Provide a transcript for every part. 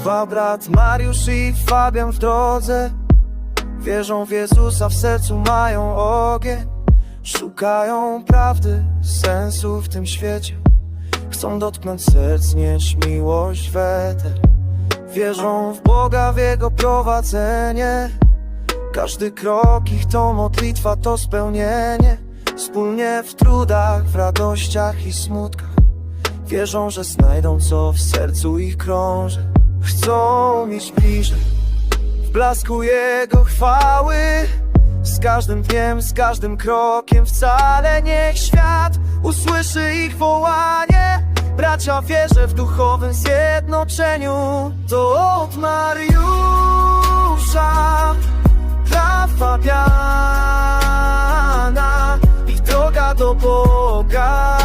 Dwa brat Mariusz i Fabian w drodze. Wierzą w Jezusa, w sercu mają ogień. Szukają prawdy, sensu w tym świecie. Chcą dotknąć serc, nieść miłość w eter. Wierzą w Boga, w Jego prowadzenie. Każdy krok ich to modlitwa, to spełnienie. Wspólnie w trudach, w radościach i smutkach. Wierzą, że znajdą co w sercu ich krąży Chcą iść bliżej. W blasku Jego chwały. Z każdym dniem, z każdym krokiem wcale niech świat usłyszy ich wołanie. Bracia wierzę w duchowym zjednoczeniu. To od Mariusza dla Fabiana Ich droga do Boga.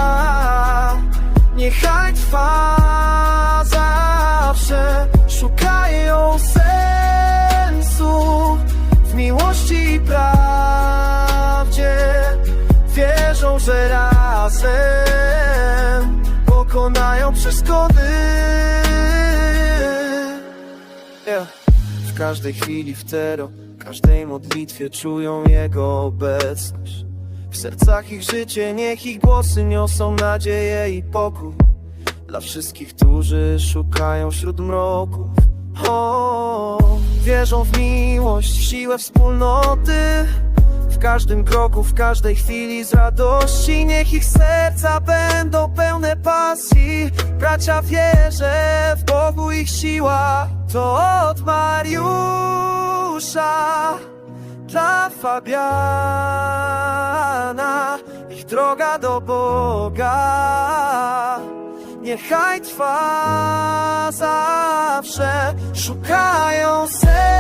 Niechaj trwa Przeszkody yeah. W każdej chwili w tero Każdej modlitwie czują Jego obecność. W sercach ich życie, niech ich głosy niosą nadzieję i pokój. Dla wszystkich, którzy szukają wśród mroków. O, Wierzą w miłość, w siłę wspólnoty każdym kroku, w każdej chwili z radości. Niech ich serca będą pełne pasji. Bracia wierzę, w Bogu ich siła To od Mariusza. Dla Fabiana Ich droga do Boga. Niechaj trwa zawsze. Szukają serca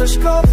przeszkody